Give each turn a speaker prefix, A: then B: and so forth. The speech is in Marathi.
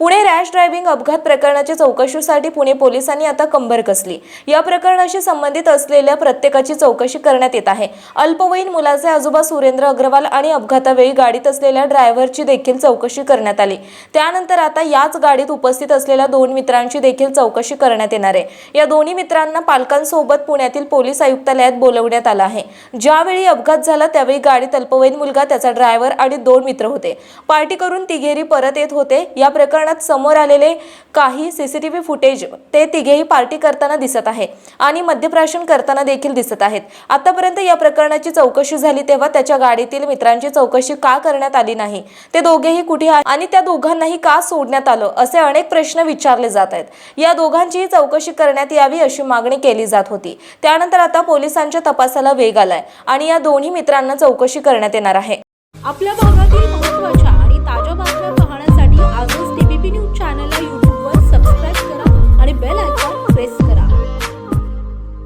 A: पुणे रॅश ड्रायव्हिंग अपघात प्रकरणाच्या चौकशीसाठी पुणे पोलिसांनी आता कंबर कसली. या प्रकरणाशी संबंधित असलेल्या प्रत्येकाची चौकशी करण्यात येत आहे. अल्पवयीन मुलाचे आजोबा सुरेंद्र अग्रवाल आणि अपघातावेळी गाडीत असलेल्या ड्रायव्हरची देखील चौकशी करण्यात आली. त्यानंतर आता याच गाडीत उपस्थित असलेल्या दोन मित्रांची देखील चौकशी करण्यात येणार आहे. या दोन्ही मित्रांना पालकांसोबत पुण्यातील पोलीस आयुक्तालयात बोलवण्यात आलं आहे. ज्यावेळी अपघात झाला त्यावेळी गाडीत अल्पवयीन मुलगा त्याचा ड्रायव्हर आणि दोन मित्र होते. पार्टी करून तिघेरी परत येत होते. या प्रकरणात समोर आलेले काही सीसीटीव्ही फुटेज ते तिघेही पार्टी करताना दिसत आहे आणि मद्यप्राशन करताना देखील दिसत आहेत. आतापर्यंत या प्रकरणाची चौकशी झाली तेव्हा त्याच्या गाडीतील मित्रांची चौकशी का करण्यात आली नाही? ते दोघेही कुठे आणि त्या दोघांनाही का सोडण्यात आलं? असे अनेक प्रश्न विचारले जात आहेत. या दोघांचीही चौकशी करण्यात यावी अशी मागणी केली जात होती. त्यानंतर आता पोलिसांच्या तपासाला वेग आलाय आणि या दोन्ही मित्रांना चौकशी करण्यात येणार आहे.
B: आपल्या भागातील